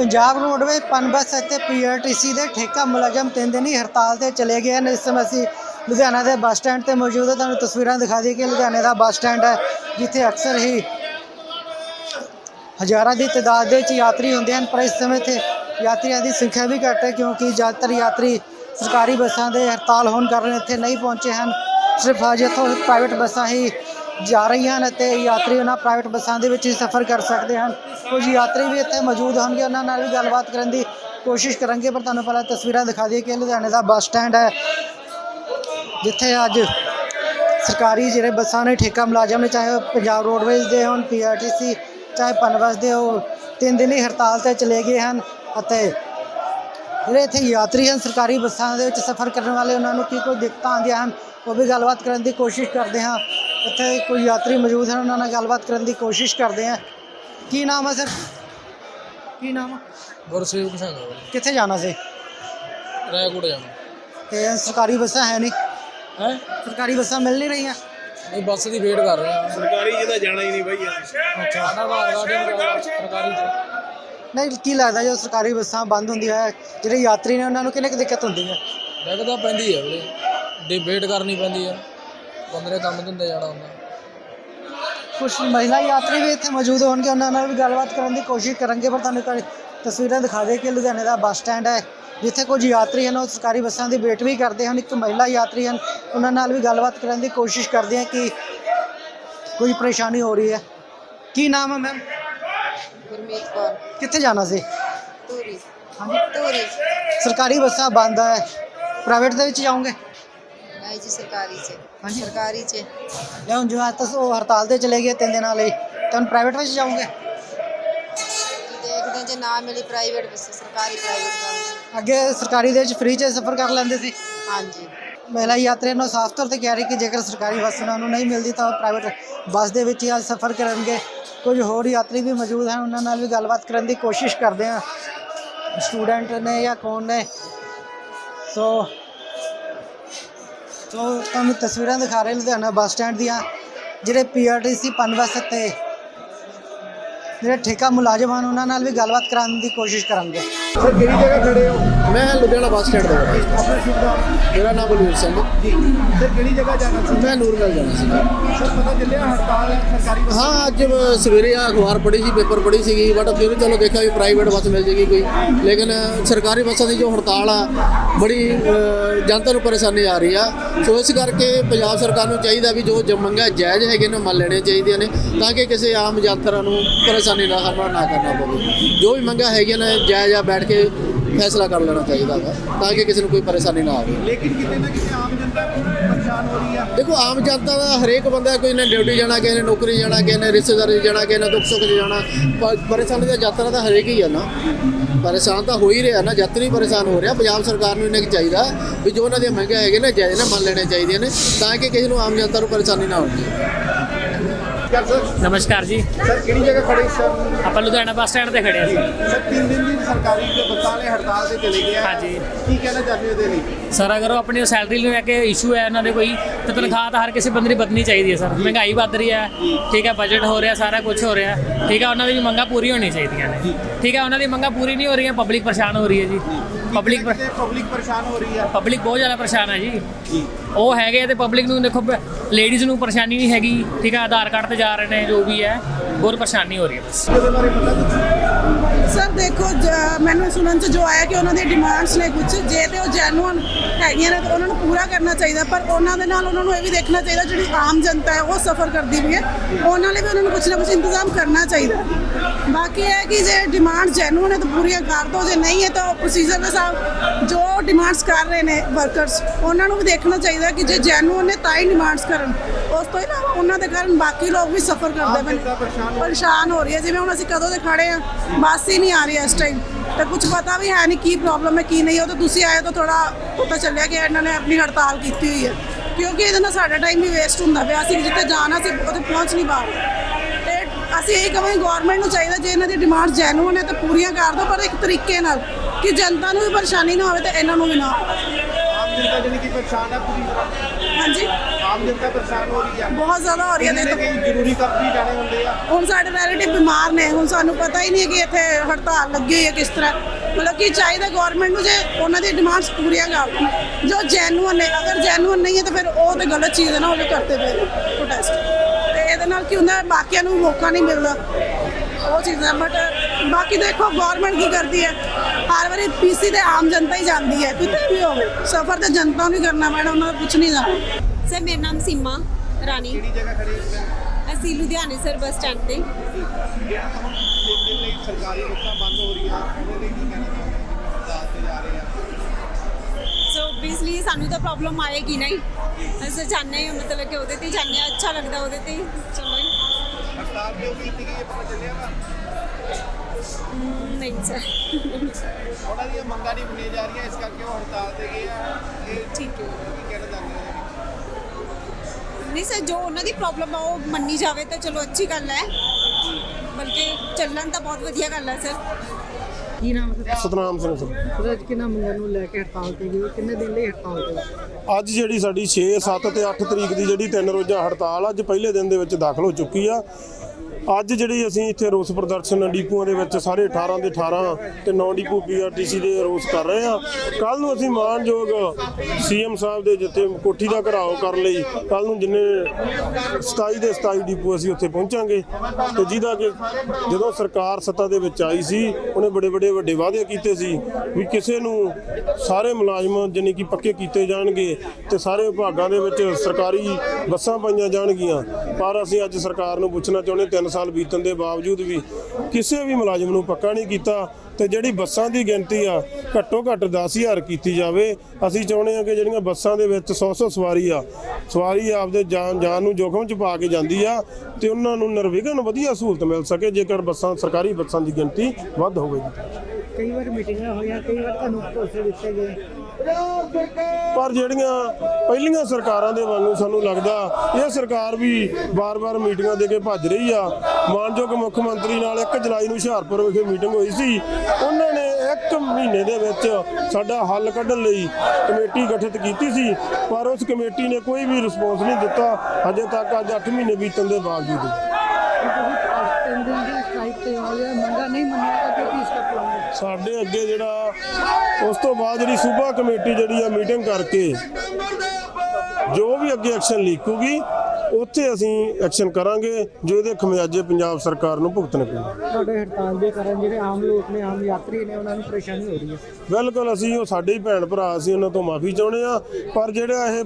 Punjab roadways Punbus ਅਤੇ PRTC ਦੇ ਠੇਕਾ ਮੁਲਾਜ਼ਮ ਤਿੰਨ ਦਿਨੀ ਹੜਤਾਲ ਤੇ ਚਲੇ ਗਏ ਹਨ। ਇਸ ਸਮੇਂ ਅਸੀਂ ਲੁਧਿਆਣਾ ਦੇ ਬੱਸ ਸਟੈਂਡ ਤੇ ਮੌਜੂਦ ਹਾਂ। ਤੁਹਾਨੂੰ ਤਸਵੀਰਾਂ ਦਿਖਾ ਦਈਏ ਕਿ ਲੁਧਿਆਣੇ ਦਾ ਬੱਸ ਸਟੈਂਡ ਹੈ, ਜਿੱਥੇ ਅਕਸਰ ਹੀ ਹਜ਼ਾਰਾਂ ਦੀ ਤਾਦਾਦ ਦੇ ਵਿੱਚ ਯਾਤਰੀ ਹੁੰਦੇ ਹਨ। ਪਰ ਇਸ ਸਮੇਂ ਤੇ ਯਾਤਰੀਆਂ ਦੀ ਸੰਖਿਆ ਵੀ ਘੱਟ ਹੈ, ਕਿਉਂਕਿ ਜ਼ਿਆਦਾਤਰ ਯਾਤਰੀ ਸਰਕਾਰੀ ਬੱਸਾਂ ਦੇ ਹੜਤਾਲ ਹੋਣ ਕਾਰਨ ਇੱਥੇ ਨਹੀਂ ਪਹੁੰਚੇ ਹਨ। ਸਿਰਫ ਅੱਜ ਇੱਥੋਂ ਪ੍ਰਾਈਵੇਟ ਬੱਸਾਂ ਹੀ ਜਾ ਰਹੀਆਂ ਹਨ ਅਤੇ ਯਾਤਰੀ ਉਹਨਾਂ ਪ੍ਰਾਈਵੇਟ ਬੱਸਾਂ ਦੇ ਵਿੱਚ ਹੀ ਸਫ਼ਰ ਕਰ ਸਕਦੇ ਹਨ। ਕੁਝ ਯਾਤਰੀ ਵੀ ਇੱਥੇ ਮੌਜੂਦ ਹੋਣਗੇ, ਉਹਨਾਂ ਨਾਲ ਵੀ ਗੱਲਬਾਤ ਕਰਨ ਦੀ ਕੋਸ਼ਿਸ਼ ਕਰਾਂਗੇ, ਪਰ ਤੁਹਾਨੂੰ ਪਹਿਲਾਂ ਤਸਵੀਰਾਂ ਦਿਖਾ ਦਈਏ ਕਿ ਲੁਧਿਆਣੇ ਦਾ ਬੱਸ ਸਟੈਂਡ ਹੈ, ਜਿੱਥੇ ਅੱਜ ਸਰਕਾਰੀ ਜਿਹੜੇ ਬੱਸਾਂ ਨੇ, ਠੇਕਾ ਮੁਲਾਜ਼ਮ ਨੇ, ਚਾਹੇ ਉਹ ਪੰਜਾਬ ਰੋਡਵੇਜ਼ ਦੇ ਹੋਣ ਪੀਆਰਟੀਸੀ ਚਾਹੇ ਪਨਬਸ ਦੇ, ਉਹ ਤਿੰਨ ਦਿਨ ਦਿਨੀ ਹੜਤਾਲ ਤੇ ਚਲੇ ਗਏ ਹਨ ਅਤੇ ਜਿਹੜੇ ਇੱਥੇ ਯਾਤਰੀ ਹਨ, ਸਰਕਾਰੀ ਬੱਸਾਂ ਦੇ ਵਿੱਚ ਸਫ਼ਰ ਕਰਨ ਵਾਲੇ, ਉਹਨਾਂ ਨੂੰ ਕੀ ਕੋਈ ਦਿੱਕਤਾਂ ਆਉਂਦੀਆਂ ਹਨ, ਉਹ ਵੀ ਗੱਲਬਾਤ ਕਰਨ ਦੀ ਕੋਸ਼ਿਸ਼ ਕਰਦੇ ਹਾਂ। ਇੱਥੇ ਕੋਈ ਯਾਤਰੀ ਮੌਜੂਦ ਹਨ ਉਹਨਾਂ ਨਾਲ ਗੱਲਬਾਤ ਕਰਨ ਦੀ ਕੋਸ਼ਿਸ਼ ਕਰਦੇ ਹਾਂ। ਕੀ ਨਾਮ ਹੈ ਸਰ? ਕੀ ਨਾਮ ਹੈ ਗੁਰਸੇਵਕ ਸਿੰਘ ਕਿੱਥੇ ਜਾਣਾ ਸੀ? ਰਾਏਕੋਟ ਜਾਣਾ। ਤੇ ਸਰਕਾਰੀ ਬੱਸਾਂ ਹੈ ਨਹੀਂ। ਹੈ? ਸਰਕਾਰੀ ਬੱਸਾਂ ਮਿਲ ਨਹੀਂ ਰਹੀਆਂ। ਨਹੀਂ ਬੱਸ ਦੀ ਵੇਟ ਕਰ ਰਹੇ ਆ ਸਰਕਾਰੀ ਜਿਹਦਾ ਜਾਣਾ ਹੀ ਨਹੀਂ ਬਾਈ। ਅੱਛਾ। ਸਾਡਾ ਆਧਾਰ ਕਾਰਡ ਹੀ ਸਰਕਾਰੀ ਨਹੀਂ ਕੀ ਲੱਗਦਾ ਜਦੋਂ ਸਰਕਾਰੀ ਬੱਸਾਂ ਬੰਦ ਹੁੰਦੀਆਂ ਹੈ ਜਿਹੜੇ ਯਾਤਰੀ ਨੇ ਉਹਨਾਂ ਨੂੰ ਕਿੰਨੀ ਕੁ ਦਿੱਕਤ ਹੁੰਦੀ ਹੈ? ਡਿੱਗ ਤਾਂ ਪੈਂਦੀ ਹੈ ਵੀਰੇ। ਡੀ ਵੇਟ ਕਰਨੀ ਪੈਂਦੀ ਆ ਬੰਦੇ ਨੇ ਕੰਮ ਧੰਦੇ ਜਾਣਾ ਹੁੰਦਾ। ਕੁਝ ਮਹਿਲਾ ਯਾਤਰੀ ਵੀ ਇੱਥੇ ਮੌਜੂਦ ਹੋਣਗੇ ਉਹਨਾਂ ਨਾਲ ਵੀ ਗੱਲਬਾਤ ਕਰਨ ਦੀ ਕੋਸ਼ਿਸ਼ ਕਰਾਂਗੇ ਪਰ ਤੁਹਾਨੂੰ ਇੱਕ ਤਸਵੀਰਾਂ ਦਿਖਾ ਦੇ ਕਿ ਲੁਧਿਆਣੇ ਦਾ ਬੱਸ ਸਟੈਂਡ ਹੈ ਜਿੱਥੇ ਕੁਝ ਯਾਤਰੀ ਹਨ ਉਹ ਸਰਕਾਰੀ ਬੱਸਾਂ ਦੀ ਵੇਟ ਵੀ ਕਰਦੇ ਹਨ ਇੱਕ ਮਹਿਲਾ ਯਾਤਰੀ ਹਨ ਉਹਨਾਂ ਨਾਲ ਵੀ ਗੱਲਬਾਤ ਕਰਨ ਦੀ ਕੋਸ਼ਿਸ਼ ਕਰਦੇ ਹਾਂ ਕਿ ਕੋਈ ਪਰੇਸ਼ਾਨੀ ਹੋ ਰਹੀ ਹੈ। ਕੀ ਨਾਮ ਹੈ ਮੈਮ? ਗੁਰਮੀਤ ਕੌਰ। ਕਿੱਥੇ ਜਾਣਾ ਸੀ? ਧੂਰੀ। ਹਾਂਜੀ। ਧੂਰੀ। ਸਰਕਾਰੀ ਬੱਸਾਂ ਬੰਦ ਹੈ ਪ੍ਰਾਈਵੇਟ ਦੇ ਵਿੱਚ ਜਾਓਗੇ? ਨਹੀਂ ਜੀ ਸਰਕਾਰੀ ਚ। ਹਾਂਜੀ। ਸਰਕਾਰੀ ਚ। ਜਾਂ ਹੁਣ ਜਿਵੇਂ ਅੱਜ ਤੱਕ ਉਹ ਹੜਤਾਲ ਤੇ ਚਲੇ ਗਏ ਤਿੰਨ ਦਿਨਾਂ ਲਈ। ਤਾਂ ਹੁਣ ਪ੍ਰਾਈਵੇਟ ਵਿੱਚ ਜਾਓਗੇ? ਦੇਖਦੇ ਜੇ ਨਾ ਮਿਲੀ ਪ੍ਰਾਈਵੇਟ ਬੱਸ ਸਰਕਾਰੀ ਪ੍ਰਾਈਵੇਟ ਦਾ ਅੱਗੇ ਸਰਕਾਰੀ ਦੇ ਵਿੱਚ ਫ੍ਰੀ 'ਚ ਸਫ਼ਰ ਕਰ ਲੈਂਦੇ ਸੀ। ਹਾਂਜੀ। ਮਹਿਲਾ ਯਾਤਰੀਆਂ ਨੂੰ ਸਾਫ਼ ਤੌਰ ਤੇ ਕਹਿ ਰਹੀ ਕਿ ਜੇਕਰ ਸਰਕਾਰੀ ਬੱਸ ਉਹਨਾਂ ਨੂੰ ਨਹੀਂ ਮਿਲਦੀ ਤਾਂ ਪ੍ਰਾਈਵੇਟ ਬੱਸ ਦੇ ਵਿੱਚ ਹੀ ਅੱਜ ਸਫ਼ਰ ਕਰਨਗੇ। ਕੁਝ ਹੋਰ ਯਾਤਰੀ ਵੀ ਮੌਜੂਦ ਹਨ ਉਹਨਾਂ ਨਾਲ ਵੀ ਗੱਲਬਾਤ ਕਰਨ ਦੀ ਕੋਸ਼ਿਸ਼ ਕਰਦੇ ਹਾਂ। ਸਟੂਡੈਂਟ ਨੇ ਜਾਂ ਕੌਣ ਨੇ? ਸੋ ਸੋ ਤੁਹਾਨੂੰ ਤਸਵੀਰਾਂ ਦਿਖਾ ਰਹੇ ਲੁਧਿਆਣਾ ਬੱਸ ਸਟੈਂਡ ਦੀਆਂ, ਜਿਹੜੇ ਪੀਆਰਟੀਸੀ ਪਨਬਸ ਤੇ ਜਿਹੜੇ ਠੇਕਾ ਮੁਲਾਜ਼ਮ ਹਨ, ਉਹਨਾਂ ਨਾਲ ਵੀ ਗੱਲਬਾਤ ਕਰਾਉਣ ਦੀ ਕੋਸ਼ਿਸ਼ ਕਰਾਂਗੇ। ਸਰ, ਕਿਹੜੀ ਜਗ੍ਹਾ ਖੜੇ ਹੋ? ਮੈਂ ਲੁਧਿਆਣਾ ਬੱਸ ਸਟੈਂਡ ਆਪਣਾ ਨਾਮ ਮੇਰਾ ਨਾਮ ਬਲਵੀਰ ਸਿੰਘ ਜੀ। ਸਰ ਕਿਹੜੀ ਜਗ੍ਹਾ ਜਾਣਾ ਸੀ? ਮੈਂ ਨੂਰਗੰਜ ਜਾਣਾ ਸੀ ਸਰ ਪਤਾ ਚੱਲਿਆ ਹੜਤਾਲ ਹੈ ਸਰਕਾਰੀ ਬੱਸ ਹਾਂ ਅੱਜ ਮ- ਸਵੇਰੇ ਆ ਅਖਬਾਰ ਪੜ੍ਹੀ ਸੀ ਪੇਪਰ ਪੜ੍ਹੀ ਸੀਗੀ ਬਟ ਫਿਰ ਵੀ ਚਲੋ ਦੇਖਿਆ ਵੀ ਪ੍ਰਾਈਵੇਟ ਬੱਸ ਮਿਲ ਜੇਗੀ ਕੋਈ। ਲੇਕਿਨ ਸਰਕਾਰੀ ਬੱਸਾਂ ਦੀ ਜੋ ਹੜਤਾਲ ਆ ਬੜੀ ਜਨਤਾ ਨੂੰ ਪਰੇਸ਼ਾਨੀ ਆ ਰਹੀ ਆ। ਸੋ ਇਸ ਕਰਕੇ ਪੰਜਾਬ ਸਰਕਾਰ ਨੂੰ ਚਾਹੀਦਾ ਵੀ ਜੋ ਜ- ਮੰਗਾਂ ਜਾਇਜ਼ ਹੈਗੇ ਨੇ ਮੰਨ ਲੈਣੇ ਚਾਹੀਦੀਆਂ ਨੇ ਤਾਂ ਕਿ ਕਿਸੇ ਆਮ ਯਾਤਰਾ ਨੂੰ ਪਰੇਸ਼ਾਨੀ ਦਾ ਸਾਹਮਣਾ ਨਾ ਕਰਨਾ ਪਵੇ। ਜੋ ਵੀ ਮੰਗਾਂ ਹੈਗੀਆਂ ਨੇ ਜਾਇਜ਼ ਆ ਬੈਠ ਕੇ ਫੈਸਲਾ ਕਰ ਲੈਣਾ ਚਾਹੀਦਾ ਵਾ ਤਾਂ ਕਿ ਕਿਸੇ ਨੂੰ ਕੋਈ ਪਰੇਸ਼ਾਨੀ ਨਾ ਆਵੇ। ਲੇਕਿਨ ਕਿਤੇ ਨਾ ਕਿਤੇ ਆਮ ਜਨਤਾ ਪਰੇਸ਼ਾਨ ਹੋ ਰਹੀ ਆ। ਦੇਖੋ ਆਮ ਜਨਤਾ ਦਾ ਹਰੇਕ ਬੰਦਾ ਕੋਈ ਨੇ ਡਿਊਟੀ ਜਾਣਾ ਕਿਸੇ ਨੇ ਨੌਕਰੀ ਜਾਣਾ ਕਿਸੇ ਨੇ ਰਿਸ਼ਤੇਦਾਰੀ ਜਾਣਾ ਕਿਸੇ ਨੇ ਦੁੱਖ ਸੁੱਖ ਜਾਣਾ ਪਰ ਪਰੇਸ਼ਾਨੀ ਦਾ ਯਾਤਰਾ ਤਾਂ ਹਰੇਕ ਹੀ ਆ ਨਾ। ਪਰੇਸ਼ਾਨ ਤਾਂ ਹੋ ਹੀ ਰਿਹਾ ਨਾ ਯਾਤਰੀ ਪਰੇਸ਼ਾਨ ਹੋ ਰਿਹਾ। ਪੰਜਾਬ ਸਰਕਾਰ ਨੂੰ ਇੰਨਾ ਕੁ ਚਾਹੀਦਾ ਵੀ ਜੋ ਉਹਨਾਂ ਦੀਆਂ ਮੰਗਾਂ ਹੈਗੇ ਨੇ ਜਾਇਜ਼ ਨੇ ਮੰਨ ਲੈਣੇ ਚਾਹੀਦੀਆਂ ਨੇ ਤਾਂ ਕਿ ਕਿਸੇ ਨੂੰ ਆਮ ਜਨਤਾ ਨੂੰ ਪਰੇਸ਼ਾਨੀ ਨਾ ਹੋਵੇ। ਨਮਸਕਾਰ ਜੀ। ਸਰ ਕਿਹੜੀ ਜਗ੍ਹਾ ਖੜੇ ਸਰ ਆਪਾਂ ਲੁਧਿਆਣਾ ਬੱਸ ਸਟੈਂਡ ਤੇ ਖੜੇ ਹਾਂ ਸਰ ਸਰ ਤਿੰਨ ਦਿਨ ਦੀ ਸਰਕਾਰੀ ਜੋ ਬੱਸਾਂ ਵਾਲੇ ਹੜਤਾਲ ਤੇ ਚਲੇ ਗਏ ਆ। ਹਾਂਜੀ। ਕੀ ਕਹਿਣਾ ਚਾਹੁੰਦੇ ਹੋ ਇਹਦੇ ਲਈ? ਸਰ ਅਗਰ ਉਹ ਆਪਣੀ ਸੈਲਰੀ ਨੂੰ ਲੈ ਕੇ ਇਸ਼ੂ ਹੈ ਇਹਨਾਂ ਦੇ ਕੋਈ ਤੇ ਤਨਖਾਹ ਤਾਂ ਹਰ ਕਿਸੇ ਬੰਦੇ ਦੀ ਬਦਲਣੀ ਚਾਹੀਦੀ ਹੈ ਸਰ। ਮਹਿੰਗਾਈ ਵੱਧ ਰਹੀ ਹੈ। ਠੀਕ ਹੈ ਬਜਟ ਹੋ ਰਿਹਾ ਸਾਰਾ ਕੁਝ ਹੋ ਰਿਹਾ। ਠੀਕ ਹੈ ਉਹਨਾਂ ਦੀ ਵੀ ਮੰਗਾਂ ਪੂਰੀ ਹੋਣੀ ਚਾਹੀਦੀਆਂ ਨੇ। ਠੀਕ ਹੈ ਉਹਨਾਂ ਦੀ ਮੰਗਾਂ ਪੂਰੀ ਨਹੀਂ ਹੋ ਰਹੀਆਂ ਪਬਲਿਕ ਪਰੇਸ਼ਾਨ ਹੋ ਰਹੀ ਹੈ ਜੀ। ਪਬਲਿਕ ਪਬਲਿਕ ਪਰੇਸ਼ਾਨ ਹੋ ਰਹੀ ਆ ਪਬਲਿਕ ਬਹੁਤ ਜ਼ਿਆਦਾ ਪਰੇਸ਼ਾਨ ਹੈ ਜੀ। ਜੀ। ਉਹ ਹੈਗੇ ਤੇ ਪਬਲਿਕ ਨੂੰ ਦੇਖੋ ਲੇਡੀਜ਼ ਨੂੰ ਪਰੇਸ਼ਾਨੀ ਨਹੀਂ ਹੈਗੀ, ਠੀਕ ਹੈ ਆਧਾਰ ਕਾਰਡ ਤੇ ਜਾ ਰਹੇ ਨੇ, ਜੋ ਵੀ ਹੈ, ਬਹੁਤ ਪਰੇਸ਼ਾਨੀ ਹੋ ਰਹੀ ਹੈ ਬਸ। ਸਰ ਦੇਖੋ ਮੈਨੂੰ ਸੁਣਨ ਚ ਜੋ ਆਇਆ ਕਿ ਉਹਨਾਂ ਦੀਆਂ ਡਿਮਾਂਡਸ ਨੇ ਕੁਝ ਜੇ ਤੇ ਉਹ ਜੈਨੂਅਨ ਹੈਗੀਆਂ ਨੇ ਤਾਂ ਉਹਨਾਂ ਨੂੰ ਪੂਰਾ ਕਰਨਾ ਚਾਹੀਦਾ ਪਰ ਉਹਨਾਂ ਦੇ ਨਾਲ ਉਹਨਾਂ ਨੂੰ ਇਹ ਵੀ ਦੇਖਣਾ ਚਾਹੀਦਾ ਜਿਹੜੀ ਆਮ ਜਨਤਾ ਹੈ ਉਹ ਸਫਰ ਕਰਦੀ ਵੀ ਹੈ ਉਹਨਾਂ ਲਈ ਵੀ ਉਹਨਾਂ ਨੂੰ ਕੁਝ ਨਾ ਕੁਝ ਇੰਤਜ਼ਾਮ ਕਰਨਾ ਚਾਹੀਦਾ। ਬਾਕੀ ਇਹ ਹੈ ਕਿ ਜੇ ਡਿਮਾਂਡ ਜੈਨੂਅਨ ਹੈ ਤਾਂ ਪੂਰੀਆਂ ਕਰ ਦੋ ਜੇ ਨਹੀਂ ਹੈ ਤਾਂ ਪ੍ਰੋਸੀਜਰ ਦੇ ਹਿਸਾਬ ਜੋ ਡਿਮਾਂਡਸ ਕਰ ਰਹੇ ਨੇ ਵਰਕਰਸ ਉਹਨਾਂ ਨੂੰ ਵੀ ਦੇਖਣਾ ਚਾਹੀਦਾ ਕਿ ਜੇ ਜੈਨੂਅਨ ਨੇ ਤਾਂ ਹੀ ਡਿਮਾਂਡਸ ਕਰਨ। ਉਸ ਤੋਂ ਇਲਾਵਾ ਉਹਨਾਂ ਦੇ ਕਾਰਨ ਬਾਕੀ ਲੋਕ ਵੀ ਸਫਰ ਕਰਦੇ ਪਏ ਪਰੇਸ਼ਾਨ ਹੋ ਰਹੀ ਹੈ ਜਿਵੇਂ ਹੁਣ ਅਸੀਂ ਕਦੋਂ ਦੇ ਖੜੇ ਆ ਬੱਸ ਹੀ ਨਹੀਂ ਆ ਰਹੀ ਇਸ ਟਾਈਮ ਤੇ ਕੁਝ ਪਤਾ ਵੀ ਹੈ ਨਹੀਂ ਕੀ ਪ੍ਰੋਬਲਮ ਹੈ ਕੀ ਨਹੀਂ। ਉਹ ਤਾਂ ਤੁਸੀਂ ਆਏ ਤਾਂ ਥੋੜਾ ਪਤਾ ਚੱਲਿਆ ਕਿ ਇਹਨਾਂ ਨੇ ਆਪਣੀ ਹੜਤਾਲ ਕੀਤੀ ਹੋਈ ਹੈ। ਕਿਉਂਕਿ ਇਹਦੇ ਨਾਲ ਸਾਡਾ ਟਾਈਮ ਵੀ ਵੇਸਟ ਹੁੰਦਾ ਪਿਆ। ਅਸੀਂ ਜਿੱਥੇ ਜਾਣਾ ਸੀ ਉੱਥੇ ਪਹੁੰਚ ਨਹੀਂ ਪਾ ਰਹੇ। ਤੇ ਅਸੀਂ ਇਹ ਕਹਾਂਗੇ ਗਵਰਨਮੈਂਟ ਨੂੰ ਚਾਹੀਦਾ ਜੇ ਇਹਨਾਂ ਦੀ ਡਿਮਾਂਡ ਜੈਨੂਅਨ ਹੈ ਤਾਂ ਪੂਰੀਆਂ ਕਰ ਦਿਓ ਪਰ ਇੱਕ ਤਰੀਕੇ ਨਾਲ ਕਿ ਜਨਤਾ ਨੂੰ ਵੀ ਪਰੇਸ਼ਾਨੀ ਨਾ ਹੋਵੇ ਤੇ ਇਹਨਾਂ ਨੂੰ ਵੀ ਨਾ ਆਮ ਜਨਤਾ ਜਿਹੜੀ ਕਿ ਪਰੇਸ਼ਾਨ ਹੈ ਪੂਰੀ ਤਰ੍ਹਾਂ। ਹਾਂਜੀ? ਆਮ ਜਨਤਾ ਪਰੇਸ਼ਾਨ ਹੋ ਰਹੀ ਹੈ ਬਹੁਤ ਜ਼ਿਆਦਾ ਹੋ ਰਹੀ ਹੈ ਦੇਖੋ। ਕਈ ਜ਼ਰੂਰੀ ਕੰਮ ਵੀ ਜਾਣੇ ਹੁੰਦੇ ਆ। ਹੁਣ ਸਾਡੇ ਰਿਲੇਟਿਵ ਬਿਮਾਰ ਨੇ ਹੁਣ ਸਾਨੂੰ ਪਤਾ ਹੀ ਨਹੀਂ ਕਿ ਇੱਥੇ ਹੜਤਾਲ ਲੱਗੀ ਹੋਈ ਹੈ ਕਿਸ ਤਰ੍ਹਾਂ। ਮਤਲਬ ਕਿ ਚਾਹੀਦਾ ਗਵਰਨਮੈਂਟ ਨੂੰ ਜੇ ਉਹਨਾਂ ਦੀ ਡਿਮਾਂਡਸ ਪੂਰੀਆਂ ਕਰਨ। ਜੋ ਜੈਨੂਅਨ ਨੇ ਅਗਰ ਜੈਨੂਅਨ ਨਹੀਂ ਹੈ ਤਾਂ ਫਿਰ ਉਹ ਤੇ ਗਲਤ ਚੀਜ਼ ਹੈ ਨਾ ਉਹ ਜੋ ਕਰਦੇ ਪਏ ਪ੍ਰੋਟੈਸਟ ਤੇ ਇਹਦੇ ਨਾਲ ਕੀ ਹੁੰਦਾ ਬਾਕੀਆਂ ਨੂੰ ਮੌਕਾ ਨਹੀਂ ਮਿਲਦਾ। ਉਹ ਚੀਜ਼ ਬਟ ਬਾਕੀ ਦੇਖੋ ਗਵਰਨਮੈਂਟ ਕੀ ਕਰਦੀ ਹੈ? ਹਰ ਵਾਰੀ ਪੀਸੀ ਤੇ ਆਮ ਜਨਤਾ ਹੀ ਜਾਂਦੀ ਹੈ ਕਿਤੇ ਵੀ ਹੋਵੇ। ਸਫਰ ਤੇ ਜਨਤਾ ਨੂੰ ਹੀ ਕਰਨਾ ਪੈਣਾ ਉਹਨਾਂ ਦਾ ਕੁਝ ਨਹੀਂ ਜਾਣਾ। ਸਰ ਮੇਰਾ ਨਾਮ ਸੀਮਾ ਰਾਣੀ। ਕਿਹੜੀ ਜਗ੍ਹਾ ਖੜੇ ਹੋ ਤੁਸੀਂ? ਅਸੀਂ ਲੁਧਿਆਣੇ ਸਰ ਬੱਸ ਸਟੈਂਡ ਤੇ। ਜਿਹੜਾ ਹੁਣ ਤਿੰਨ ਦਿਨ ਲਈ ਸਰਕਾਰੀ ਬੱਸਾਂ ਬੰਦ ਹੋ ਰਹੀਆਂ। ਉਹਦੇ ਲਈ ਕੀ ਕਹਿਣਾ ਚਾਹੁੰਦੇ ਹੋ ਹੜਤਾਲ ਤੇ ਜਾ ਰਹੇ ਆ। ਸੋ ਓਬਵੀਅਸਲੀ ਸਾਨੂੰ ਤਾਂ ਪ੍ਰੋਬਲਮ ਆਏਗੀ ਨਹੀਂ ਅਸੀਂ ਚਾਹੁੰਦੇ ਹਾਂ ਮਤਲਬ ਕਿ ਉਹਦੇ ਤੇ ਹੀ ਜਾਂਦੇ ਹਾਂ ਅੱਛਾ ਲੱਗਦਾ ਉਹਦੇ ਤੇ ਹੀ। ਚਲੋ ਜੀ। ਹੜਤਾਲ ਕਿਉਂ ਕੀਤੀ ਗਈ ਇਹ ਪਤਾ ਚੱਲਿਆ ਵਾ? ਹਮ, ਨਹੀਂ ਸਰ। ਉਹਨਾਂ ਦੀਆਂ ਮੰਗਾਂ ਨਹੀਂ ਮੰਨੀਆਂ ਜਾ ਰਹੀਆਂ ਇਸ ਕਰਕੇ ਉਹ ਹੜਤਾਲ ਤੇ ਗਏ ਆ। ਇਹ ਠੀਕ ਹੈ ਕੀ ਕਹਿਣਾ ਚਾਹੁੰਦੇ ਹੋ। ਨਹੀਂ ਸਰ ਜੋ ਉਹਨਾਂ ਦੀ ਪ੍ਰੋਬਲਮ ਆ ਉਹ ਮੰਨੀ ਜਾਵੇ ਤਾਂ ਚਲੋ ਅੱਛੀ ਗੱਲ ਹੈ। ਬਲਕਿ ਚੱਲਣ ਤਾਂ ਬਹੁਤ ਵਧੀਆ ਗੱਲ ਹੈ ਸਰ। ਕੀ ਨਾਮ ਹੈ ਸਤਨਾਮ ਸਿੰਘ ਸਰ। ਤੁਹਾਡਾ ਅੱਜ ਕਿੰਨਾ ਮੰਗਾਂ ਨੂੰ ਲੈ ਕੇ ਹੜਤਾਲ ਤੇ ਗਏ? ਕਿੰਨੇ ਦਿਨ ਲਈ ਹੜਤਾਲ ਤੇ? ਅੱਜ ਜਿਹੜੀ ਸਾਡੀ 6 7 ਤੇ 8 ਤਰੀਕ ਦੀ ਜਿਹੜੀ ਤਿੰਨ ਰੋਜ਼ਾ ਹੜਤਾਲ ਅੱਜ ਪਹਿਲੇ ਦਿਨ ਦੇ ਵਿੱਚ ਦਾਖਲ ਹੋ ਚੁੱਕੀ ਆ। ਅੱਜ ਜਿਹੜੀ ਅਸੀਂ ਇੱਥੇ ਰੋਸ ਪ੍ਰਦਰਸ਼ਨ ਡੀਪੂਆਂ ਦੇ ਵਿੱਚ ਸਾਰੇ 18 ਦੇ 18 ਤੇ ਨੌ ਡੀਪੂ ਪੀਆਰਟੀਸੀ ਦੇ ਰੋਸ ਕਰ ਰਹੇ ਆ ਕੱਲ ਨੂੰ ਅਸੀਂ ਮਾਨਯੋਗ ਸੀਐਮ ਸਾਹਿਬ ਦੇ ਜਿੱਥੇ ਕੋਠੀ ਦਾ ਘਰਾਓ ਕਰਨ ਲਈ ਕੱਲ ਨੂੰ ਜਿੰਨੇ 27 ਦੇ 27 ਡੀਪੂ ਅਸੀਂ ਉੱਥੇ ਪਹੁੰਚਾਂਗੇ ਤੇ ਜਿਹਦਾ ਕਿ ਜਦੋਂ ਸਰਕਾਰ ਸੱਤਾ ਦੇ ਵਿੱਚ ਆਈ ਸੀ, ਉਹਨੇ ਬੜੇ ਬੜੇ ਵੱਡੇ ਵਾਅਦੇ ਕੀਤੇ ਸੀ ਵੀ ਕਿਸੇ ਨੂੰ ਸਾਰੇ ਮੁਲਾਜ਼ਮ ਜਾਣੀ ਕਿ ਪੱਕੇ ਕੀਤੇ ਜਾਣਗੇ ਤੇ ਸਾਰੇ ਵਿਭਾਗਾਂ ਦੇ ਵਿੱਚ ਸਰਕਾਰੀ ਬੱਸਾਂ ਪਾਈਆਂ ਜਾਣਗੀਆਂ। ਪਰ ਅਸੀਂ ਅੱਜ ਸਰਕਾਰ ਨੂੰ ਪੁੱਛਣਾ ਚਾਹੁੰਦੇ 3 ਸਾਲ ਬੀਤਣ ਦੇ ਬਾਵਜੂਦ ਵੀ ਕਿਸੇ ਵੀ ਮੁਲਾਜ਼ਮ ਨੂੰ ਪੱਕਾ ਨਹੀਂ ਕੀਤਾ ਤੇ ਜਿਹੜੀ ਬੱਸਾਂ ਦੀ ਗਿਣਤੀ ਆ ਘੱਟੋ ਘੱਟ 10000 ਕੀਤੀ ਜਾਵੇ, ਅਸੀਂ ਚਾਹੁੰਦੇ ਹਾਂ ਕਿ ਜਿਹੜੀਆਂ ਬੱਸਾਂ ਦੇ ਵਿੱਚ 100-100 ਸਵਾਰੀ ਆ, ਸਵਾਰੀ ਆਪਦੇ ਜਾਨ ਜਾਨ ਨੂੰ ਜੋਖਮ ਚ ਪਾ ਕੇ ਜਾਂਦੀ ਆ ਤੇ ਉਹਨਾਂ ਨੂੰ ਨਿਰਵਿਘਨ ਵਧੀਆ ਸਹੂਲਤ ਮਿਲ ਸਕੇ, ਜੇਕਰ ਬੱਸਾਂ, ਸਰਕਾਰੀ ਬੱਸਾਂ ਦੀ ਗਿਣਤੀ ਵੱਧ ਹੋਵੇਗੀ। ਕਈ ਵਾਰ ਮੀਟਿੰਗਾਂ ਹੋਈਆਂ, ਕਈ ਵਾਰ ਤੁਹਾਨੂੰ ਭਰੋਸੇ ਦਿੱਤੇ ਗਏ ਪਰ ਜਿਹੜੀਆਂ ਪਹਿਲੀਆਂ ਸਰਕਾਰਾਂ ਦੇ ਵਾਂਗੂ ਸਾਨੂੰ ਲੱਗਦਾ ਇਹ ਸਰਕਾਰ ਵੀ ਵਾਰ-ਵਾਰ ਮੀਟਿੰਗਾਂ ਦੇ ਕੇ ਭੱਜ ਰਹੀ ਆ। ਮਾਨਯੋਗ ਮੁੱਖ ਮੰਤਰੀ ਨਾਲ 1 ਜੁਲਾਈ ਨੂੰ ਹੁਸ਼ਿਆਰਪੁਰ ਵਿਖੇ ਮੀਟਿੰਗ ਹੋਈ ਸੀ, ਉਹਨਾਂ ਨੇ ਇੱਕ ਮਹੀਨੇ ਦੇ ਵਿੱਚ ਸਾਡਾ ਹੱਲ ਕੱਢਣ ਲਈ ਕਮੇਟੀ ਗਠਿਤ ਕੀਤੀ ਸੀ, ਪਰ ਉਸ ਕਮੇਟੀ ਨੇ ਕੋਈ ਵੀ ਰਿਸਪੌਂਸ ਨਹੀਂ ਦਿੱਤਾ। ਅਜੇ ਤੱਕ ਅੱਜ 8 ਮਹੀਨੇ ਬੀਤਣ ਦੇ ਬਾਵਜੂਦ ਤੁਸੀਂ ਤਿੰਨ ਦਿਨ ਦੀ ਸਟ੍ਰਾਈਕ ਤੇ ਹੋ ਗਿਆ ਮੰਗਾ ਨਹੀਂ ਮੰਨਿਆ ਤਾਂ ਫਿਰ ਕੀ ਸਟੈਪ ਲਓਗੇ ਸਾਡੇ ਅੱਗੇ ਜਿਹੜਾ ਉਸ ਤੋਂ ਬਾਅਦ ਜਿਹੜੀ ਸੂਬਾ ਕਮੇਟੀ ਜਿਹੜੀ ਆ ਮੀਟਿੰਗ ਕਰਕੇ ਜੋ ਵੀ ਅੱਗੇ ਐਕਸ਼ਨ ਲਿਖੂਗੀ ਉੱਥੇ ਅਸੀਂ ਐਕਸ਼ਨ ਕਰਾਂਗੇ ਜੋ ਇਹਦੇ ਖਮਿਆਜੇ ਪੰਜਾਬ ਸਰਕਾਰ ਨੂੰ ਭੁਗਤਣੇ ਪੈਣਗੇ ਤੁਹਾਡੇ ਹੜਤਾਲ ਦੇ ਕਾਰਨ ਜਿਹੜੇ ਆਮ ਲੋਕ ਨੇ ਆਮ ਯਾਤਰੀ ਨੇ ਉਹਨਾਂ ਨੂੰ ਪਰੇਸ਼ਾਨੀ ਹੋ ਰਹੀ ਹੈ। ਬਿਲਕੁਲ ਅਸੀਂ ਉਹ ਸਾਡੇ ਹੀ ਭੈਣ ਭਰਾ ਅਸੀਂ ਉਹਨਾਂ ਤੋਂ ਮਾਫੀ ਚਾਹੁੰਦੇ ਆ ਪਰ ਜਿਹੜਾ ਇਹ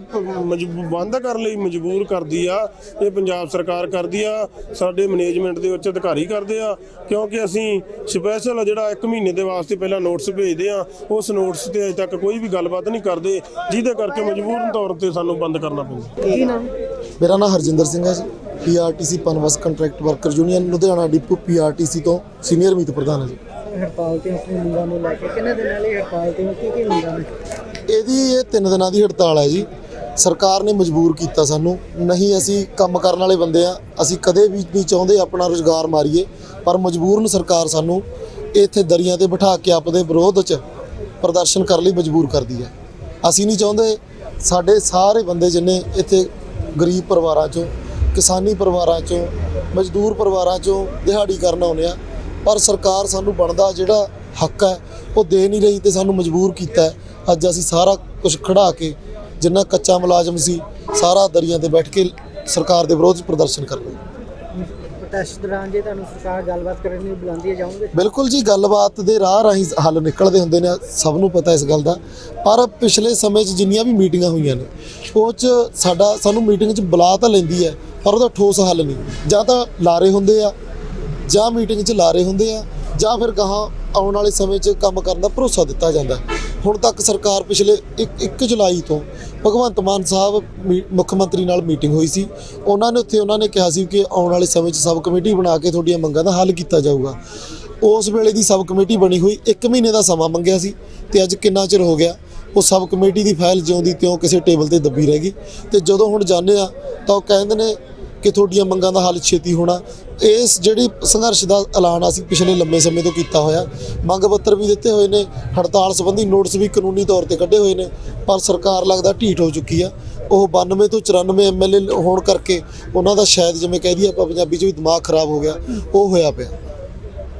ਬੰਦ ਕਰਨ ਲਈ ਮਜਬੂਰ ਕਰਦੀ ਆ ਇਹ ਪੰਜਾਬ ਸਰਕਾਰ ਕਰਦੀ ਆ ਸਾਡੇ ਮੈਨੇਜਮੈਂਟ ਦੇ ਉੱਚ ਅਧਿਕਾਰੀ ਕਰਦੇ ਆ ਕਿਉਂਕਿ ਅਸੀਂ ਸਪੈਸ਼ਲ ਜਿਹੜਾ 1 ਮਹੀਨੇ ਦੇ ਵਾਸਤੇ ਪਹਿਲਾਂ ਨੋਟਿਸ ਭੇਜਦੇ ਆ ਉਸ ਨੋਟਿਸ ਤੇ ਅਜੇ ਤੱਕ ਕੋਈ ਵੀ ਗੱਲਬਾਤ ਨਹੀਂ ਕਰਦੇ ਜਿਹਦੇ ਕਰਕੇ ਮਜਬੂਰਨ ਤੌਰ ਤੇ ਸਾਨੂੰ ਬੰਦ ਕਰਨਾ ਪੈਂਦਾ ਕੀ ਨਾਮ? ਮੇਰਾ ਨਾਮ ਹਰਜਿੰਦਰ ਸਿੰਘ ਹੈ ਜੀ। PRTC Punbus contract worker union Ludhiana depot PRTC ਤੋਂ ਸੀਨੀਅਰ ਮੀਤ ਪ੍ਰਧਾਨ ਹੈ ਜੀ। ਹੜਤਾਲ ਤੇ ਆਪਣੀ ਮੰਗਾਂ ਨੂੰ ਲੈ ਕੇ ਕਿੰਨੇ ਦਿਨਾਂ ਲਈ ਹੜਤਾਲ ਤੇ ਕੀ ਕੀ ਮੰਗਾਂ ਨੇ? ਇਹਦੀ ਇਹ ਤਿੰਨ ਦਿਨਾਂ ਦੀ ਹੜਤਾਲ ਹੈ ਜੀ। ਸਰਕਾਰ ਨੇ ਮਜਬੂਰ ਕੀਤਾ ਸਾਨੂੰ ਨਹੀਂ ਅਸੀਂ ਕੰਮ ਕਰਨ ਵਾਲੇ ਬੰਦੇ ਆ ਅਸੀਂ ਕਦੇ ਵੀ ਨਹੀਂ ਚਾਹੁੰਦੇ ਆਪਣਾ ਰੋਜ਼ਗਾਰ ਮਾਰੀਏ ਪਰ ਮਜਬੂਰਨ ਸਰਕਾਰ ਸਾਨੂੰ ਇੱਥੇ ਦਰੀਆਂ ਤੇ ਬਿਠਾ ਕੇ ਆਪਦੇ ਵਿਰੋਧ 'ਚ ਪ੍ਰਦਰਸ਼ਨ ਕਰਨ ਲਈ ਮਜਬੂਰ ਕਰਦੀ ਹੈ। ਅਸੀਂ ਨਹੀਂ ਚਾਹੁੰਦੇ ਸਾਡੇ ਸਾਰੇ ਬੰਦੇ ਜਿੰਨੇ ਇੱਥੇ ਗਰੀਬ ਪਰਿਵਾਰਾਂ 'ਚੋਂ, ਕਿਸਾਨੀ ਪਰਿਵਾਰਾਂ 'ਚੋਂ, ਮਜ਼ਦੂਰ ਪਰਿਵਾਰਾਂ 'ਚੋਂ ਦਿਹਾੜੀ ਕਰਨ ਆਉਂਦੇ ਆ। ਪਰ ਸਰਕਾਰ ਸਾਨੂੰ ਬਣਦਾ ਜਿਹੜਾ ਹੱਕ ਹੈ, ਉਹ ਦੇ ਨਹੀਂ ਰਹੀ ਤੇ ਸਾਨੂੰ ਮਜਬੂਰ ਕੀਤਾ ਅੱਜ ਅਸੀਂ ਸਾਰਾ ਕੁਝ ਖੜਾ ਕੇ ਜਿੰਨਾ ਕੱਚਾ ਮੁਲਾਜ਼ਮ ਸੀ, ਸਾਰਾ ਦਰੀਆਂ ਤੇ ਬੈਠ ਕੇ ਸਰਕਾਰ ਦੇ ਵਿਰੋਧ 'ਚ ਪ੍ਰਦਰਸ਼ਨ ਕਰ ਰਹੇ ਹਾਂ। ਦੌਰਾਨ ਜੇ ਤੁਹਾਨੂੰ ਸਰਕਾਰ ਗੱਲਬਾਤ ਕਰਨ ਲਈ ਬੁਲਾਉਂਦੀ ਹੈ, ਜਾਓਗੇ? ਬਿਲਕੁਲ ਜੀ, ਗੱਲਬਾਤ ਦੇ ਰਾਹ ਰਾਹੀਂ ਹੱਲ ਨਿਕਲਦੇ ਹੁੰਦੇ ਨੇ, ਸਭ ਨੂੰ ਪਤਾ ਇਸ ਗੱਲ ਦਾ। ਪਰ ਪਿਛਲੇ ਸਮੇਂ 'ਚ ਜਿੰਨੀਆਂ ਵੀ ਮੀਟਿੰਗਾਂ ਹੋਈਆਂ ਨੇ, ਉਹ 'ਚ ਸਾਡਾ, ਸਾਨੂੰ ਮੀਟਿੰਗ 'ਚ ਬੁਲਾ ਤਾਂ ਲੈਂਦੀ ਹੈ, ਪਰ ਉਹਦਾ ਠੋਸ ਹੱਲ ਨਹੀਂ। ਜਾਂ ਤਾਂ ਲਾਰੇ ਹੁੰਦੇ ਆ, ਜਾਂ ਮੀਟਿੰਗ 'ਚ ਲਾਰੇ ਹੁੰਦੇ ਆ, ਜਾਂ ਫਿਰ ਗਾਹਾਂ ਆਉਣ ਵਾਲੇ ਸਮੇਂ 'ਚ ਕੰਮ ਕਰਨ ਦਾ ਭਰੋਸਾ ਦਿੱਤਾ ਜਾਂਦਾ। ਹੁਣ ਤੱਕ ਸਰਕਾਰ ਪਿਛਲੇ 1 ਜੁਲਾਈ ਤੋਂ ਭਗਵੰਤ ਮਾਨ ਸਾਹਿਬ ਮੀ- ਮੁੱਖ ਮੰਤਰੀ ਨਾਲ ਮੀਟਿੰਗ ਹੋਈ ਸੀ। ਉਹਨਾਂ ਨੇ ਉੱਥੇ ਉਹਨਾਂ ਨੇ ਕਿਹਾ ਸੀ ਕਿ ਆਉਣ ਵਾਲੇ ਸਮੇਂ 'ਚ ਸਬ ਕਮੇਟੀ ਬਣਾ ਕੇ ਤੁਹਾਡੀਆਂ ਮੰਗਾਂ ਦਾ ਹੱਲ ਕੀਤਾ ਜਾਊਗਾ। ਉਸ ਵੇਲੇ ਦੀ ਸਬ ਕਮੇਟੀ ਬਣੀ ਹੋਈ 1 ਮਹੀਨੇ ਦਾ ਸਮਾਂ ਮੰਗਿਆ ਸੀ ਤੇ ਅੱਜ ਕਿੰਨਾ ਚਿਰ ਹੋ ਗਿਆ? ਉਹ ਸਬ ਕਮੇਟੀ ਦੀ ਫਾਈਲ ਜਿਉਂਦੀ ਤਿਉਂ ਕਿਸੇ ਟੇਬਲ ਤੇ ਦੱਬੀ ਰਹਿ ਗਈ। ਤੇ ਜਦੋਂ ਹੁਣ ਜਾਂਦੇ ਆ ਤਾਂ ਉਹ ਕਹਿੰਦੇ ਨੇ ਕਿ ਤੁਹਾਡੀਆਂ ਮੰਗਾਂ ਦਾ ਹੱਲ ਛੇਤੀ ਹੋਣਾ। ਇਸ ਜਿਹੜੀ ਸੰਘਰਸ਼ ਦਾ ਐਲਾਨ ਅਸੀਂ ਪਿਛਲੇ ਲੰਮੇ ਸਮੇਂ ਤੋਂ ਕੀਤਾ ਹੋਇਆ। ਮੰਗ ਪੱਤਰ ਵੀ ਦਿੱਤੇ ਹੋਏ ਨੇ ਹੜਤਾਲ ਸੰਬੰਧੀ ਨੋਟਿਸ ਵੀ ਕਾਨੂੰਨੀ ਤੌਰ ਤੇ ਕੱਢੇ ਹੋਏ ਨੇ ਪਰ ਸਰਕਾਰ ਲੱਗਦਾ ਢੀਠ ਹੋ ਚੁੱਕੀ ਆ। ਉਹ 92 ਤੋਂ 94 ਐਮਐਲਏ ਹੋਣ ਕਰਕੇ ਉਹਨਾਂ ਦਾ ਸ਼ਾਇਦ ਜਿਵੇਂ ਕਹਿ ਦਈਏ ਆਪਾਂ ਪੰਜਾਬੀ 'ਚ ਵੀ ਦਿਮਾਗ ਖਰਾਬ ਹੋ ਗਿਆ ਉਹ ਹੋਇਆ ਪਿਆ।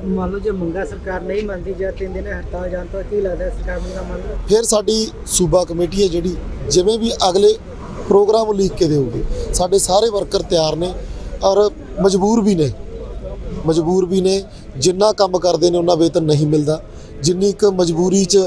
ਮੰਨ ਲਓ ਜੇ ਮੰਗਾ ਸਰਕਾਰ ਨਹੀਂ ਮੰਨਦੀ ਜਾਂ ਤਿੰਨ ਦਿਨ ਹੜਤਾਲ ਜਾਣ ਤੋਂ ਕੀ ਲੱਗਦਾ ਸਰਕਾਰ ਮੰਗਾ ਮੰਨ ਲਓ? ਫਿਰ ਸਾਡੀ ਸੂਬਾ ਕਮੇਟੀ ਹੈ ਜਿਹੜੀ ਜਿਵੇਂ ਵੀ ਅਗਲੇ ਪ੍ਰੋਗਰਾਮ ਲਿਖ ਕੇ ਦੇਊਗੀ। ਸਾਡੇ ਸਾਰੇ ਵਰਕਰ ਤਿਆਰ ਨੇ ਔਰ ਮਜਬੂਰ ਵੀ ਨੇ। ਮਜਬੂਰ ਵੀ ਨੇ। ਜਿੰਨਾ ਕੰਮ ਕਰਦੇ ਨੇ, ਉਹਨਾਂ ਵੇਤਨ ਨਹੀਂ ਮਿਲਦਾ। ਜਿੰਨੀ ਇੱਕ ਮਜਬੂਰੀ 'ਚ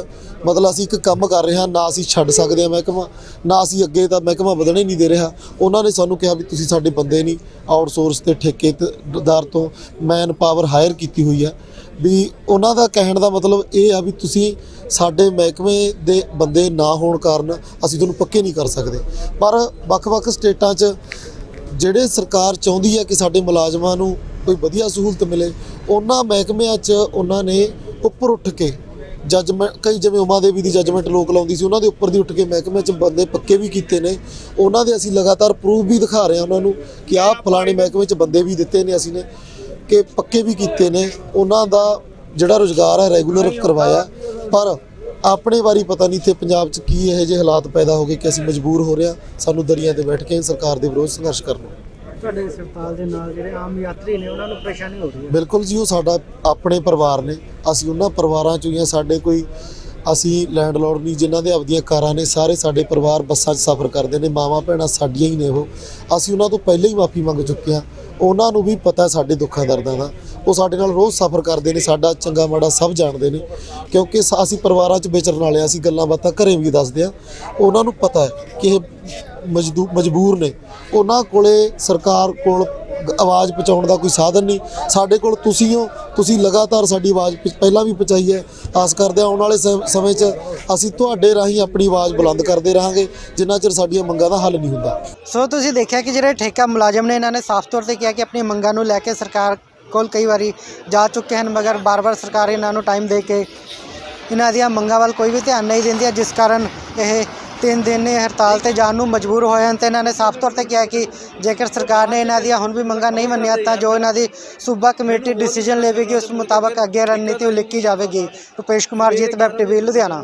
ਮਤਲਬ ਅਸੀਂ ਇੱਕ ਕੰਮ ਕਰ ਰਹੇ ਹਾਂ, ਨਾ ਅਸੀਂ ਛੱਡ ਸਕਦੇ ਹਾਂ ਮਹਿਕਮਾ, ਨਾ ਅਸੀਂ ਅੱਗੇ ਤਾਂ ਮਹਿਕਮਾ ਵਧਣੇ ਨਹੀਂ ਦੇ ਰਿਹਾ। ਉਹਨਾਂ ਨੇ ਸਾਨੂੰ ਕਿਹਾ ਵੀ ਤੁਸੀਂ ਸਾਡੇ ਬੰਦੇ ਨਹੀਂ, ਆਊਟਸੋਰਸ ਤੇ ਠੇਕੇਦਾਰ ਤੋਂ, ਮੈਨ ਪਾਵਰ ਹਾਇਰ ਕੀਤੀ ਹੋਈ ਹੈ। ਵੀ ਉਹਨਾਂ ਦਾ ਕਹਿਣ ਦਾ ਮਤਲਬ ਇਹ ਆ ਵੀ ਤੁਸੀਂ ਸਾਡੇ ਮਹਿਕਮੇ ਦੇ ਬੰਦੇ ਨਾ ਹੋਣ ਕਾਰਨ ਅਸੀਂ ਤੁਹਾਨੂੰ ਪੱਕੇ ਨਹੀਂ ਕਰ ਸਕਦੇ। ਪਰ ਵੱਖ-ਵੱਖ ਸਟੇਟਾਂ 'ਚ ਜਿਹੜੇ ਸਰਕਾਰ ਚਾਹੁੰਦੀ ਹੈ ਕਿ ਸਾਡੇ ਮੁਲਾਜ਼ਮਾਂ ਨੂੰ ਕੋਈ ਵਧੀਆ ਸਹੂਲਤ ਮਿਲੇ, ਉਹਨਾਂ ਮਹਿਕਮਿਆਂ 'ਚ ਉਹਨਾਂ ਨੇ ਉੱਪਰ ਉੱਠ ਕੇ ਜੱਜਮੈਂਟ ਕਈ ਜਿਵੇਂ ਉਮਾ ਦੇਵੀ ਦੀ ਜੱਜਮੈਂਟ ਲੋਕ ਲਾਉਂਦੀ ਸੀ, ਉਹਨਾਂ ਦੇ ਉੱਪਰ ਦੀ ਉੱਠ ਕੇ ਮਹਿਕਮੇ 'ਚ ਬੰਦੇ ਪੱਕੇ ਵੀ ਕੀਤੇ ਨੇ। ਉਹਨਾਂ ਦੇ ਅਸੀਂ ਲਗਾਤਾਰ ਪ੍ਰੂਫ ਵੀ ਦਿਖਾ ਰਹੇ ਹਾਂ ਉਹਨਾਂ ਨੂੰ ਕਿ ਆਹ ਫਲਾਣੇ ਮਹਿਕਮੇ 'ਚ ਬੰਦੇ ਵੀ ਦਿੱਤੇ ਨੇ ਅਸੀਂ ਨੇ। ਕਿ ਪੱਕੇ ਵੀ ਕੀਤੇ ਨੇ। ਉਹਨਾਂ ਦਾ ਜਿਹੜਾ ਰੋਜ਼ਗਾਰ ਹੈ ਰੈਗੂਲਰ ਕਰਵਾਇਆ। ਪਰ ਆਪਣੇ ਵਾਰੀ ਪਤਾ ਨਹੀਂ ਇੱਥੇ ਪੰਜਾਬ 'ਚ ਕੀ ਇਹੋ ਜਿਹੇ ਹਾਲਾਤ ਪੈਦਾ ਹੋ ਗਏ ਕਿ ਅਸੀਂ ਮਜਬੂਰ ਹੋ ਰਹੇ ਸਾਨੂੰ ਦਰੀਆਂ ਤੇ ਬੈਠ ਕੇ ਸਰਕਾਰ ਦੇ ਵਿਰੋਧ ਸੰਘਰਸ਼ ਕਰਨ। ਤੁਹਾਡੇ ਇਸ ਹੜਤਾਲ ਦੇ ਨਾਲ ਜਿਹੜੇ ਆਮ ਯਾਤਰੀ ਨੇ ਉਹਨਾਂ ਨੂੰ ਪਰੇਸ਼ਾਨੀ ਹੋ ਰਹੀ ਹੈ। ਬਿਲਕੁਲ ਜੀ ਉਹ ਸਾਡਾ ਆਪਣੇ ਪਰਿਵਾਰ ਨੇ। ਅਸੀਂ ਉਹਨਾਂ ਪਰਿਵਾਰਾਂ ਚੋਂ ਹਾਂ। ਸਾਡੇ ਕੋਈ ਅਸੀਂ ਲੈਂਡਲੋਰਡ ਨਹੀਂ ਜਿਨ੍ਹਾਂ ਦੇ ਆਪਦੀਆਂ ਕਾਰਾਂ ਨੇ ਸਾਰੇ ਸਾਡੇ ਪਰਿਵਾਰ ਬੱਸਾਂ 'ਚ ਸਫ਼ਰ ਕਰਦੇ ਨੇ ਮਾਵਾਂ ਭੈਣਾਂ ਸਾਡੀਆਂ ਹੀ ਨੇ ਉਹ। ਅਸੀਂ ਉਹਨਾਂ ਤੋਂ ਪਹਿਲਾਂ ਹੀ ਮਾਫੀ ਮੰਗ ਚੁੱਕੇ ਹਾਂ। ਉਹਨਾਂ ਨੂੰ ਵੀ ਪਤਾ ਸਾਡੇ ਦੁੱਖਾਂ ਦਰਦਾਂ ਦਾ। ਉਹ ਸਾਡੇ ਨਾਲ ਰੋਜ਼ ਸਫ਼ਰ ਕਰਦੇ ਨੇ ਸਾਡਾ ਚੰਗਾ ਮਾੜਾ ਸਭ ਜਾਣਦੇ ਨੇ। ਕਿਉਂਕਿ ਅਸੀਂ ਪਰਿਵਾਰਾਂ 'ਚ ਵਿਚਰਨ ਵਾਲੇ ਹਾਂ, ਅਸੀਂ ਗੱਲਾਂ ਬਾਤਾਂ ਘਰੇ ਵੀ ਦੱਸਦੇ ਆ ਉਹਨਾਂ ਨੂੰ ਪਤਾ ਹੈ ਕਿ ਇਹ ਮਜਦੂ ਮਜਬੂਰ ਨੇ। ਉਹਨਾਂ ਕੋਲੇ ਸਰਕਾਰ ਕੋਲ ਆਵਾਜ਼ ਪਹੁੰਚਾਉਣ ਦਾ ਕੋਈ ਸਾਧਨ ਨਹੀਂ। ਸਾਡੇ ਕੋਲ ਤੁਸੀਂ ਹੋ ਤੁਸੀਂ ਲਗਾਤਾਰ ਸਾਡੀ ਆਵਾਜ਼ ਪਹਿਲਾਂ ਵੀ ਪਹੁੰਚਾਈ ਹੈ। ਆਸ ਕਰਦੇ ਹਾਂ ਆਉਣ ਵਾਲੇ ਸਮ- ਸਮੇਂ 'ਚ ਅਸੀਂ ਤੁਹਾਡੇ ਰਾਹੀਂ ਆਪਣੀ ਆਵਾਜ਼ ਬੁਲੰਦ ਕਰਦੇ ਰਹਾਂਗੇ, ਜਿੰਨਾ ਚਿਰ ਸਾਡੀਆਂ ਮੰਗਾਂ ਦਾ ਹੱਲ ਨਹੀਂ ਹੁੰਦਾ। ਸੋ ਤੁਸੀਂ ਦੇਖਿਆ ਕਿ ਜਿਹੜੇ ਠੇਕਾ ਮੁਲਾਜ਼ਮ ਨੇ, ਇਹਨਾਂ ਨੇ ਸਾਫ਼ ਤੌਰ ਤੇ ਕਿਹਾ ਕਿ ਆਪਣੀ ਮੰਗਾਂ ਨੂੰ ਲੈ ਕੇ ਸਰਕਾਰ ਕੋਲ ਕਈ ਵਾਰੀ ਜਾ ਚੁੱਕੇ ਹਨ, ਮਗਰ ਬਾਰ-ਬਾਰ ਸਰਕਾਰ ਇਹਨਾਂ ਨੂੰ ਟਾਈਮ ਦੇ ਕੇ ਇਹਨਾਂ ਦੀਆਂ ਮੰਗਾਂ ਵੱਲ ਕੋਈ ਵੀ ਧਿਆਨ ਨਹੀਂ ਦਿੰਦੀ ਜਿਸ ਕਾਰਨ ਇਹ ਤਿੰਨ ਦਿਨ ਨੇ ਹੜਤਾਲ ਤੇ ਜਾਣ ਨੂੰ ਮਜਬੂਰ ਹੋਏ ਹਨ ਤੇ ਇਹਨਾਂ ਨੇ ਸਾਫ਼ ਤੌਰ ਤੇ ਕਿਹਾ ਕਿ ਜੇਕਰ ਸਰਕਾਰ ਨੇ ਇਹਨਾਂ ਦੀਆਂ ਹੁਣ ਵੀ ਮੰਗਾਂ ਨਹੀਂ ਮੰਨੀਆਂ ਤਾਂ ਜੋ ਇਹਨਾਂ ਦੀ ਸੂਬਾ ਕਮੇਟੀ ਡਿਸੀਜਨ ਲਵੇਗੀ, ਉਸ ਮੁਤਾਬਕ ਅੱਗੇ ਰਣਨੀਤੀ ਉਲੀਕੀ ਜਾਵੇਗੀ। Rupesh Kumar Jeet web TV Ludhiana.